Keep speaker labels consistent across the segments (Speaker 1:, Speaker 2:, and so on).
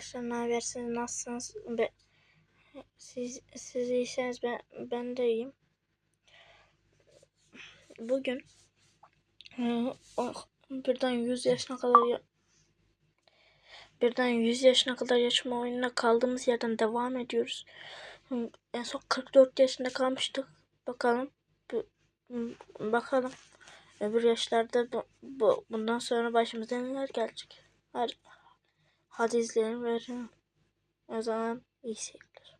Speaker 1: arkadaşlar ne habersiniz nasılsınız? Be, siz, siz iyiseniz ben, ben de iyiyim. Bugün e, birden 100 yaşına kadar birden 100 yaşına kadar yaşama oyununa kaldığımız yerden devam ediyoruz. En son 44 yaşında kalmıştık. Bakalım bakalım öbür yaşlarda bu, bu, bundan sonra başımıza neler gelecek. Hadi, hadi izleyelim verin. O zaman iyi seyirler.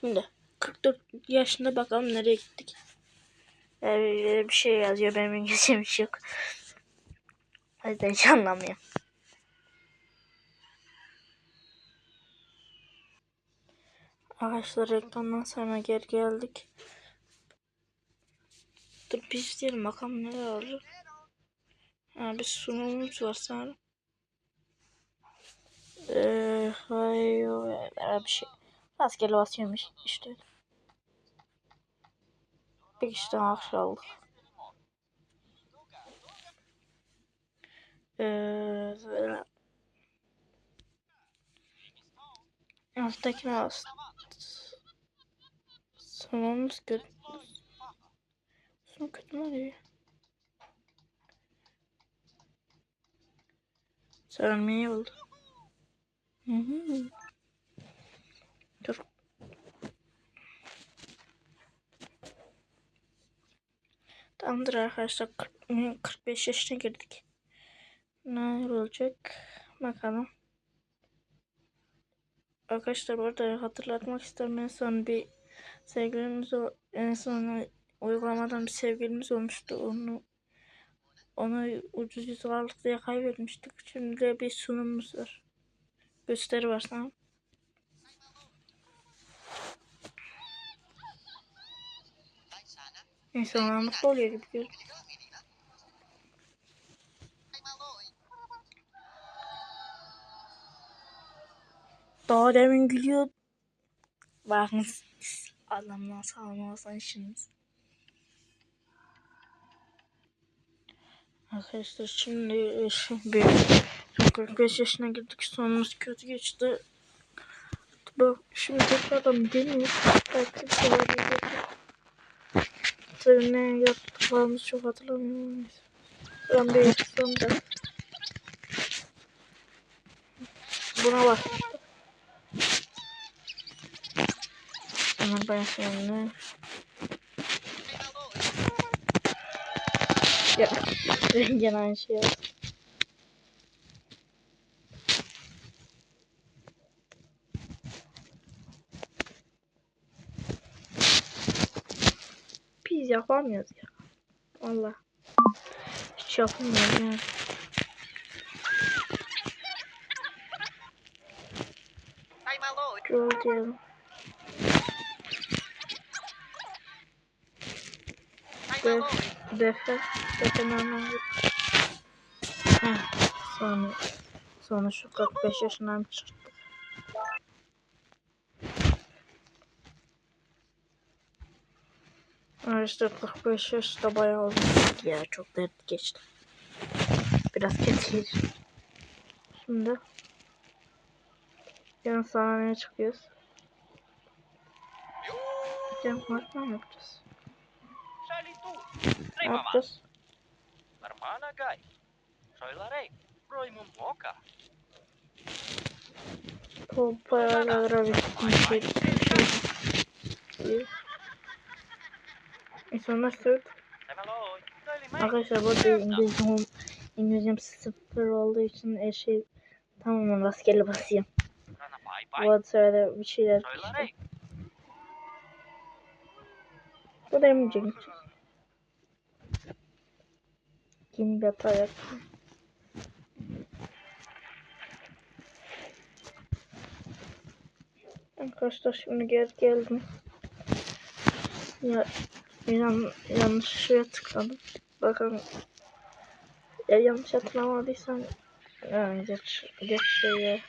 Speaker 1: Şimdi 44 yaşında bakalım nereye gittik. Ee, bir şey yazıyor benim İngilizcem hiç yok. Yüzden hiç anlamıyorum. Arkadaşlar reklamdan sonra geri geldik. Dur bir izleyelim bakalım neler olacak. Ha, bir sunumumuz var sanırım. Eee hayır öyle bir şey. Rastgele basıyormuş işte. Bir kişi daha akşam aldık. Eee böyle. Alttakine bastı. Sonumuz kötü. Son kötü mü oluyor? Söylemeyi oldu. Hı hı. Dur. Tamamdır arkadaşlar. 40 45 yaşına girdik. Ne olacak? Bakalım. Arkadaşlar burada hatırlatmak isterim en son bir sevgilimiz o en son uygulamadan bir sevgilimiz olmuştu. Onu onu ucuz yüz varlık diye kaybetmiştik. Şimdi de bir sunumumuz var. Gösteri var sana. İnsanlar mutlu oluyor gibi görünüyor. Daha demin gülüyor. Bakın adamdan sağlamazsan işiniz. Arkadaşlar şimdi e, şimdi 45 yaşına girdik sonumuz kötü geçti. Bu şimdi tekrardan deniyoruz. Belki bir şeyler yapacak. Tabii ne yaptıklarımızı çok hatırlamıyorum. Ben bir yapsam da. Buna bakmıştım. Ama ben şimdi... Ya, gene aynı şey yaptım. Biz yapamıyoruz ya. Valla. Hiç yapamıyoruz yani. Diyelim. Def, defe, defe normal. Heh, sonra, sonra şu 45 yaşından çıktı. Arkadaşlar 45 yaşta bayağı olmuş ya çok dert geçti. Biraz kötüyüz. Şimdi yarın sahneye çıkıyoruz. Cem Martma mı yapacağız? Ne yapacağız?
Speaker 2: Hermana gai. Soy la rei. Roy mun moka.
Speaker 1: Bayağı bir şey. şey. İnsanlar
Speaker 2: li
Speaker 1: Arkadaşlar bu arada İngilizcem, İngilizcem sıfır olduğu için her şey tamamen rastgele
Speaker 2: pai
Speaker 1: Bu arada sırada bir şeyler işte. Bu da emecek. Yeni bir hata yaptım. Arkadaşlar şimdi geri geldim. Ya yan, yanlış şeye tıkladım. Bakın ya yanlış hatırlamadıysam yani geç, geç şeye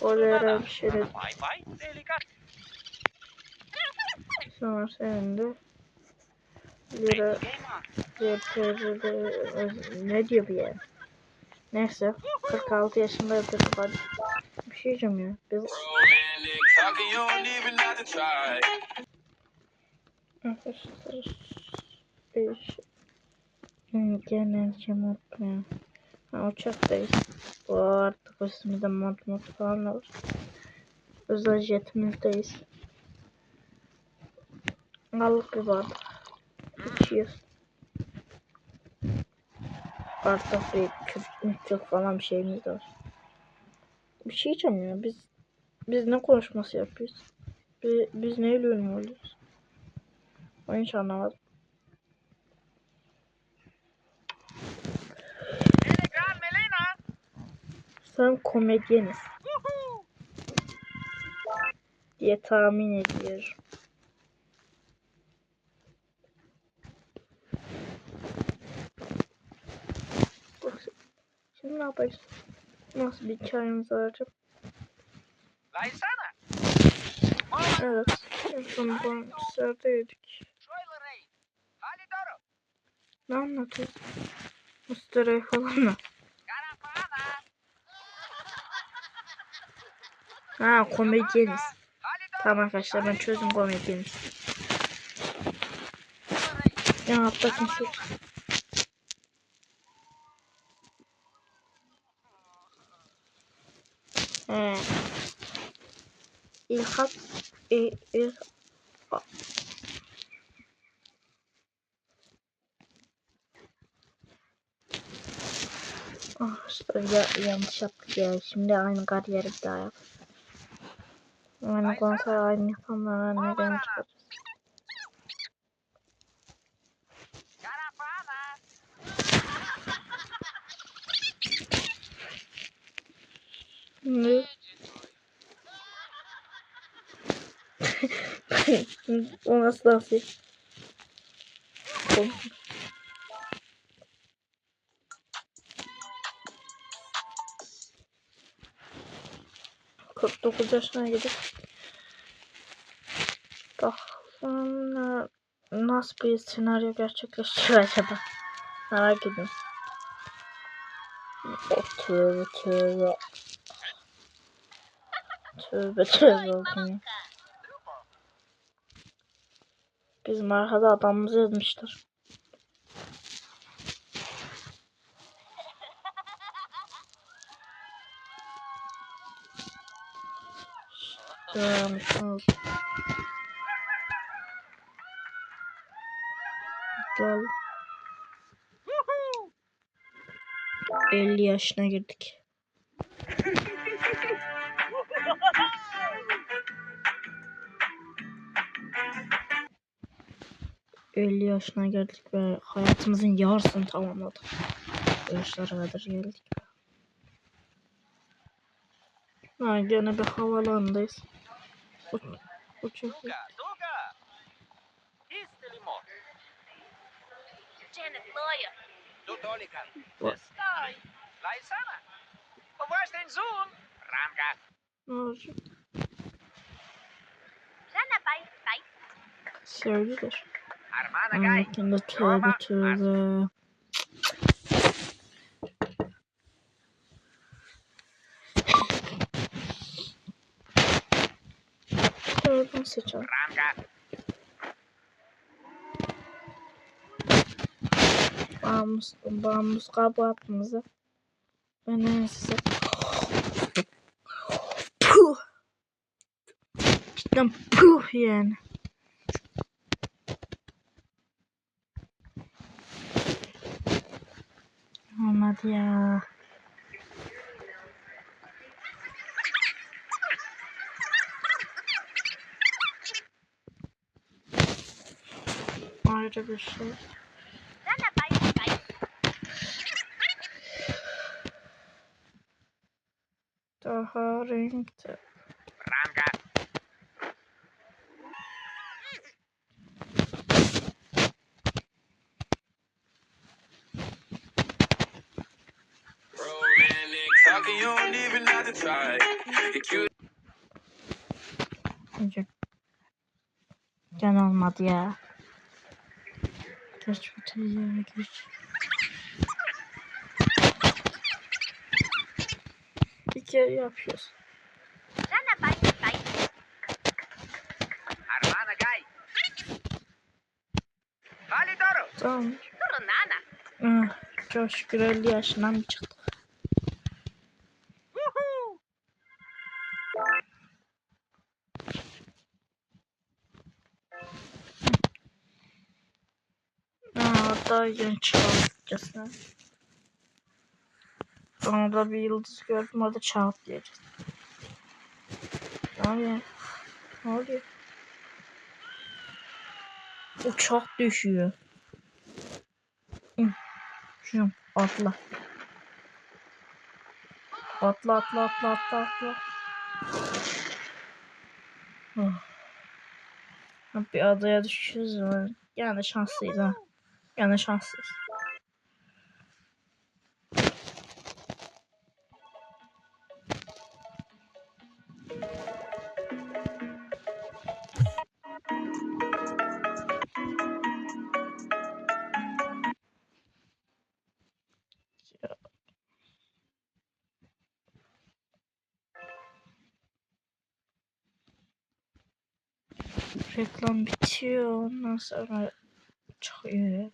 Speaker 1: Oraya bir şey.
Speaker 2: Delikat.
Speaker 1: Sonra senin de lira. Röportajı- ne diyor bu yani? Neyse 46 yaşındadır hadi. Bir şey diyeceğim ya. Biz Arkadaşlar bir Hmm, gene kim unutmayalım. Ha, uçaktayız. Bu artık üstümüzde mont mont falan var. Özel jetimizdeyiz. Aldık bir bardak. İçiyoruz. Artık bir küp falan bir şeyimiz var. Bir şey ya biz biz ne konuşması yapıyoruz? Biz, biz neyle oluyoruz? Ben hiç anlamadım. Sen komedyeniz diye tahmin ediyorum. Şimdi ne yapacağız? Nasıl bir çayımız olacak?
Speaker 2: Laysana!
Speaker 1: Evet. En son bu sırada yedik.
Speaker 2: Şoylarey! Halidoro!
Speaker 1: Ne anlatıyorsun? Mıstıra falan mı?
Speaker 2: Karafana!
Speaker 1: Ha komedyeniz.
Speaker 2: Halidoro!
Speaker 1: Tamam arkadaşlar ben çözdüm komedyeniz.
Speaker 2: Şoylarey!
Speaker 1: Ya altta kimse yok. He. Ah işte ya, yanlış yaptık ya. Şimdi aynı kariyeri bir daha yap. Aynı konser aynı yapanlara neden! Ne? O nasıl dans. Kırk dokuz yaşına gidip bakalım nasıl bir senaryo gerçekleşecek acaba? Merak ediyorum. Tövbe tövbe. Tövbe tövbe oldum ya. Bizim arkada adamımızı yazmışlar. Yazmışlar. Gel.
Speaker 2: Woohoo!
Speaker 1: 50 yaşına girdik. ...50 yaşına geldik ve hayatımızın yarısını tamamladık. Bu yaşlara kadar geldik. Ha, gene bir havalandayız. Uç, uçak.
Speaker 2: Duga!
Speaker 1: Anlatında tövbe tövbe. Tövbe seçelim. Bağımız, bağımız kabı atmamızı. Ben en size. Puh. Cidden puh yani. Olmadı ya. Ayrı bir şey.
Speaker 3: Jana
Speaker 1: Gene olmadı ya. Geç bu teyzeye geç. Bir kere yapıyoruz. Tamam. Ah, çok şükür 50 yaşından mı çıktı? Aa, daha yeni çıkartacağız. Orada bir yıldız gördüm orada çağat diyeceğiz. Oluyor? Ne oluyor? Uçak düşüyor. Hı. Şunu atla. Atla atla atla atla atla. Oh. Bir adaya düşüyoruz. Yani şanslıyız ha. Yani şanslıyız. Reklam bitiyor. Ondan sonra çıkıyor.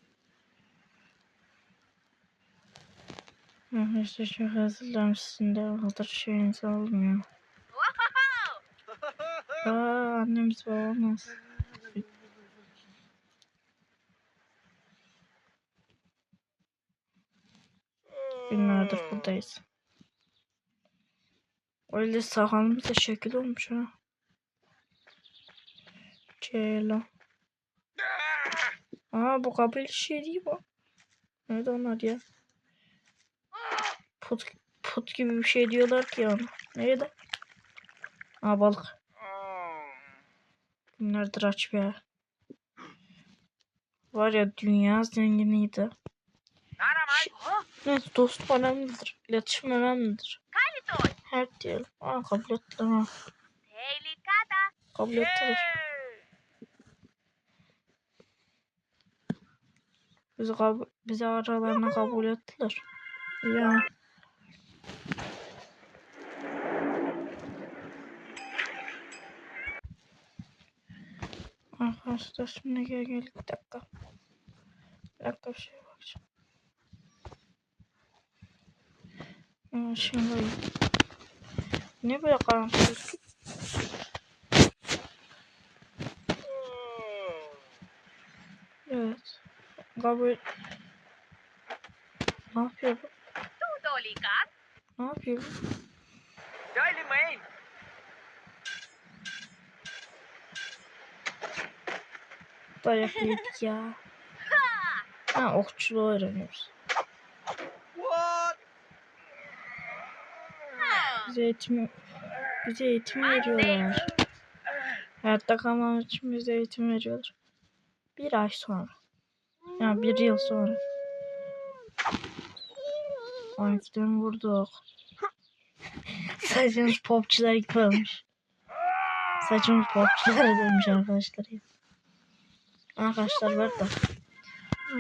Speaker 1: Arkadaşlar çok hazırlamışsın de o kadar şeyiniz olmuyor.
Speaker 3: Wow.
Speaker 1: Aa annemiz babamız. Günlerdir buradayız. Öyle sakalımız da şekil olmuş ha. Ceylan. Aa bu kabul şey değil bu. Nerede onlar ya? Put, put gibi bir şey diyorlar ki ona. Nerede? Aa balık. Günlerdir aç be. Var ya dünya zenginiydi. Evet dostluk önemlidir. İletişim önemlidir. Her diyelim. Aa kabul ettiler ha. Kabul ettiler. Bizi, kab- bizi aralarına kabul ettiler. Ya. Arkadaşlar şimdi gel gel bir dakika. Bir dakika bir şey bakacağım. Ya şimdi ne böyle karanlık? Evet. Kabul. Ne yapıyor bu? Ne yapıyor bu?
Speaker 2: Daily
Speaker 1: Dayak yedik ya. Ha okçuluğu öğreniyoruz. Bize eğitim, bize eğitim veriyorlar. Hayatta kalmamız için bize eğitim veriyorlar. Bir ay sonra. Yani bir yıl sonra. 12'den vurduk. Saçımız popçular gibi olmuş. Saçımız popçulara dönmüş arkadaşlar ya. Arkadaşlar var da.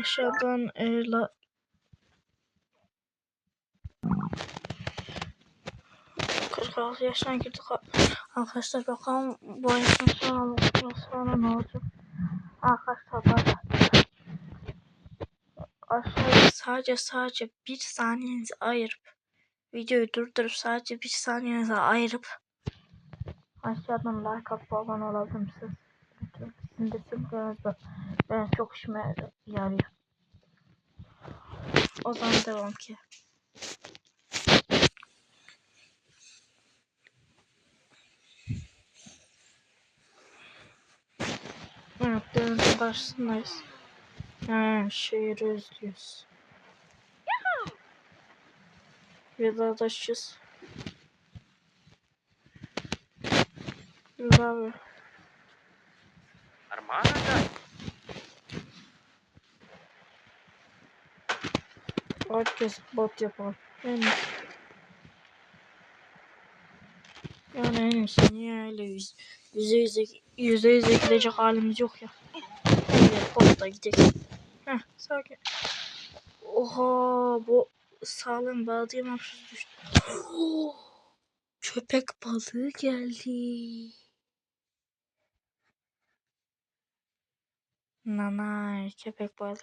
Speaker 1: Aşağıdan e, la... Kırk girdik. Arkadaşlar bakalım bu yaştan sonra, sonra ne olacak? Arkadaşlar bak. Aşağıya sadece sadece bir saniyenizi ayırıp videoyu durdurup sadece bir saniyenizi ayırıp aşağıdan like atıp abone olabilir de simgeleriniz bak. Ben çok işime yarıyor. O zaman devam ki. Evet, denizin karşısındayız. Ha, şehri özlüyoruz. Vedalaşacağız. Dur abi.
Speaker 2: Guy.
Speaker 1: Herkes bot yapar. En. Yani en iyisi niye öyle yüz, yüze yüze yüze yüze gidecek halimiz yok ya. Öyle botla gidelim. Heh, sakin. Oha bu sağlam bağlayamamışız düştü. Köpek balığı geldi. Nanay köpek balığı.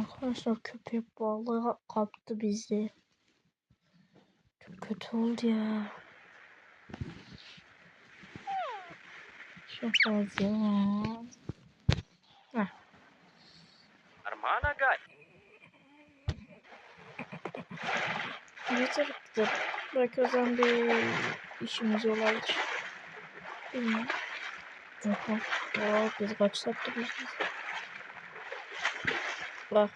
Speaker 1: Arkadaşlar köpek balığı kaptı bizi. Çok kötü oldu ya. Çok fazla. Heh.
Speaker 2: Armana guy.
Speaker 1: Yeter. Belki o zaman bir işimiz olabilir. Oha. Oha biz kaç saattir izliyoruz. Bak.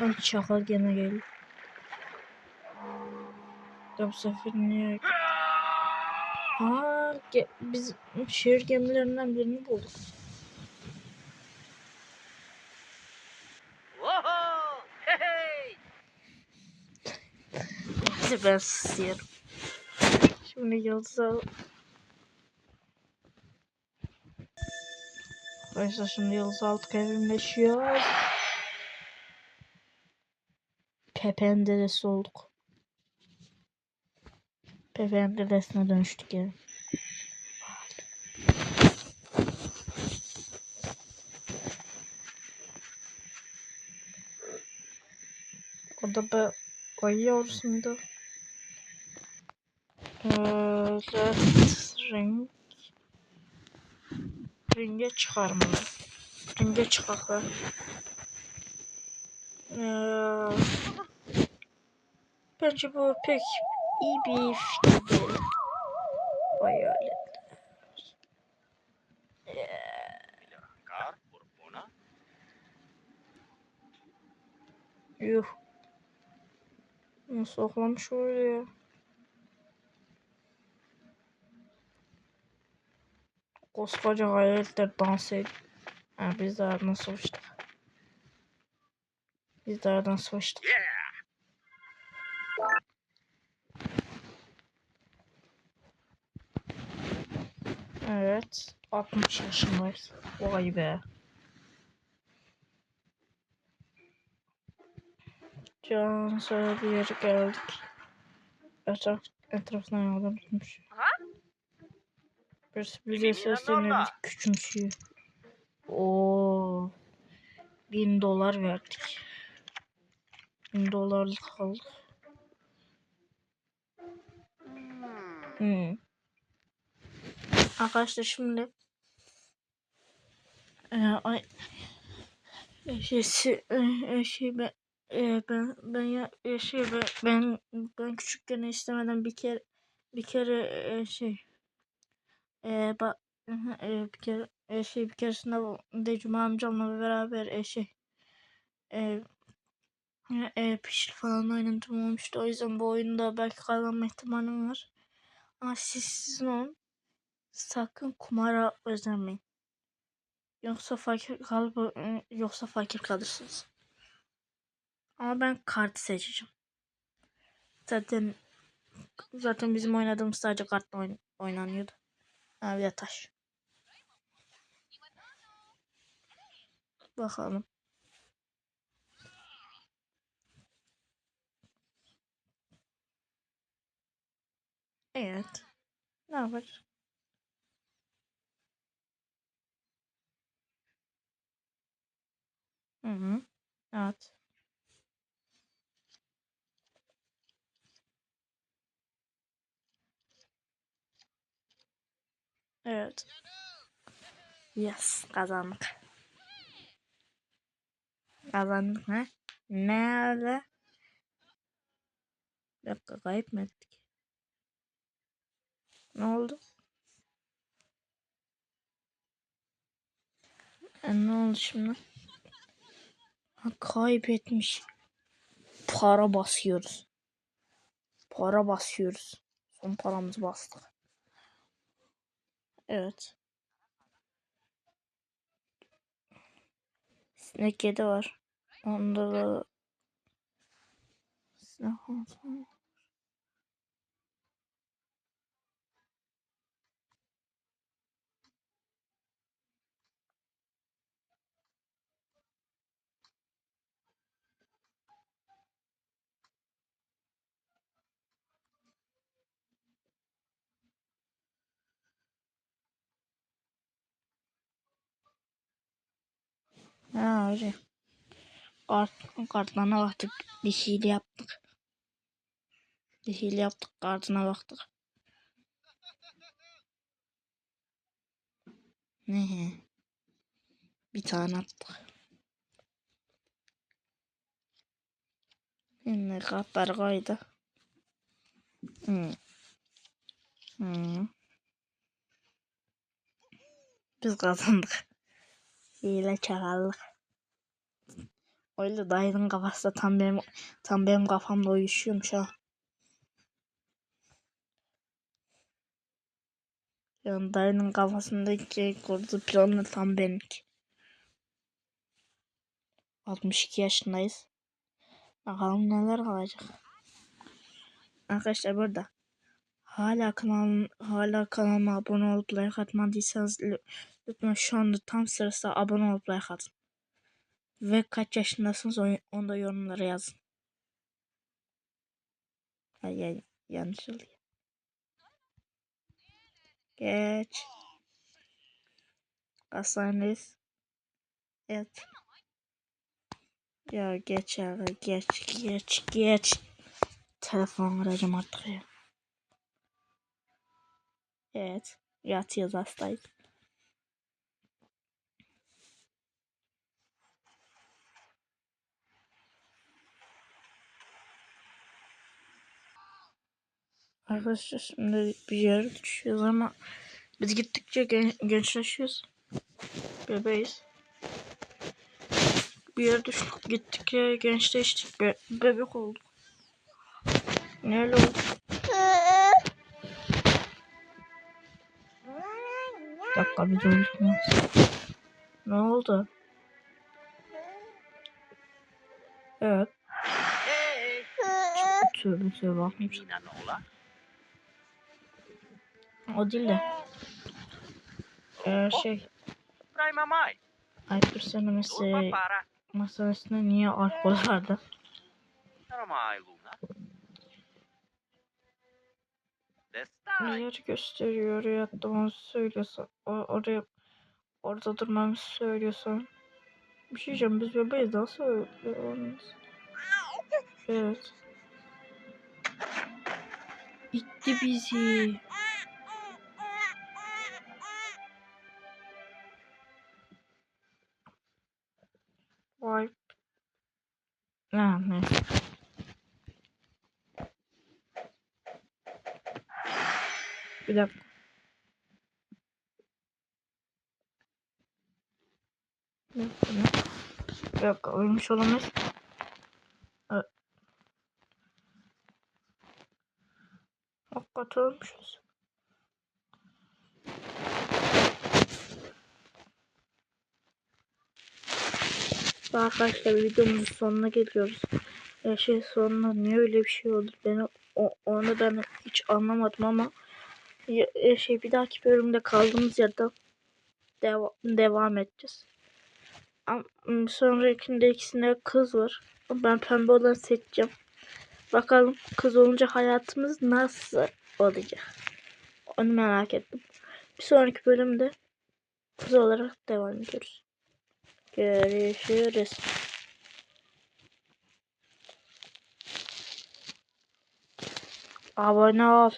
Speaker 1: Ay çakal gene geldi. Ya bu sefer niye? Aa, ge biz şehir gemilerinden birini bulduk. Hadi ben susuyorum. Şimdi Yıldız'a... Arkadaşlar şimdi Yıldız Altık evrimleşiyor. Pepe'nin dedesi olduk. Pepe'nin dedesine dönüştük yani. O da be ayı yavrusu muydu? Evet, renk. Renge çıkarmalı. Renge çıkaklar. Ee, bence bu pek iyi bir fikir değil. Hayalet.
Speaker 2: Kar, Borbona.
Speaker 1: Yuh. Nasıl oklamış öyle Koskoca hayaletler dans ediyor. Ha, biz de aradan savaştık. Biz de aradan savaştık. Evet. 60 yaşındayız. Vay be. Can sonra bir yere geldik. Etraf, etrafından yoldan tutmuş.
Speaker 3: Ha?
Speaker 1: Bize bizi küçümsüyor. Oo, bin dolar verdik. Bin dolarlık aldık. Hmm. Arkadaşlar şimdi e, ay e, şey, e, e, şey ben e, ben ben ya şey ben, ben ben küçükken istemeden bir kere bir kere e, şey e, ba, e, bir kere e, şey bir keresinde bu Decuma amcamla beraber e, şey e, e, pişir falan oynadım olmuştu. O yüzden bu oyunda belki kazanma ihtimalim var. Ama siz sizin olun. Sakın kumara özenmeyin. Yoksa fakir kalıp yoksa fakir kalırsınız. Ama ben kartı seçeceğim. Zaten zaten bizim oynadığımız sadece kartla oyn- oynanıyordu. Ha bir de taş. Bakalım. Evet. Ne yapar? Hı hı. Evet. Evet. Yes, kazandık. Kazandık ne? Nerede? Dakika kayıp mı ettik? Ne oldu? E, ne oldu şimdi? Ha, kaybetmiş. Para basıyoruz. Para basıyoruz. Son paramızı bastık. Evet. Sinek kedi var. Onda da sinek olsun. Abi. Kart, kartlarına baktık. Hile yaptık. Hile yaptık. Kartına baktık. Ne? Bir tane attık. Şimdi kartlar koydu. Hmm. Hmm. Biz kazandık. Hile çakallık. Öyle dayının kafası da tam benim tam benim kafamla uyuşuyormuş ha. Yani dayının kafasındaki kurdu planı tam benimki. 62 yaşındayız. Bakalım neler kalacak. Arkadaşlar burada hala kanalım hala kanalıma abone olup like atmadıysanız lü- lütfen şu anda tam sırası abone olup like atın. Ve kaç yaşındasınız onu da yorumlara yazın. Ay, ay yanlış oluyor. Geç. Hastanedeyiz. Evet. Ya geç ya geç geç geç. Telefon arayacağım artık ya. Evet. Yatıyoruz hastayız. Arkadaşlar şimdi bir yere düşüyoruz ama biz gittikçe gen gençleşiyoruz. Bebeğiz. Bir yere düştük gittikçe gençleştik. Be bebek olduk. Ne öyle oldu? Bir dakika bir durdurmaz. Ne oldu? Evet. Tövbe tövbe bakmayayım. O değil de. Ee, şey. Ayıptır söylemesi
Speaker 2: tulpa para.
Speaker 1: masanın niye alkol vardı?
Speaker 2: Destai.
Speaker 1: yer gösteriyor oraya attığımızı söylüyorsa o, oraya orada durmamızı söylüyorsan bir şey diyeceğim biz bebeğiz nasıl öyle olmaz? Evet. İtti bizi. Bir dakika. Bir dakika. Ölmüş olamayız. Evet. Hakikaten ölmüşüz. Arkadaşlar videomuzun sonuna geliyoruz. Ya şey sonuna niye öyle bir şey oldu? Beni o, onu ben hiç anlamadım ama şey bir dahaki bölümde kaldığımız yerden deva- devam edeceğiz. Sonrakinde ikisinde kız var. Ben pembe olanı seçeceğim. Bakalım kız olunca hayatımız nasıl olacak? Onu merak ettim. Bir sonraki bölümde kız olarak devam ediyoruz. Görüşürüz. Abone ol.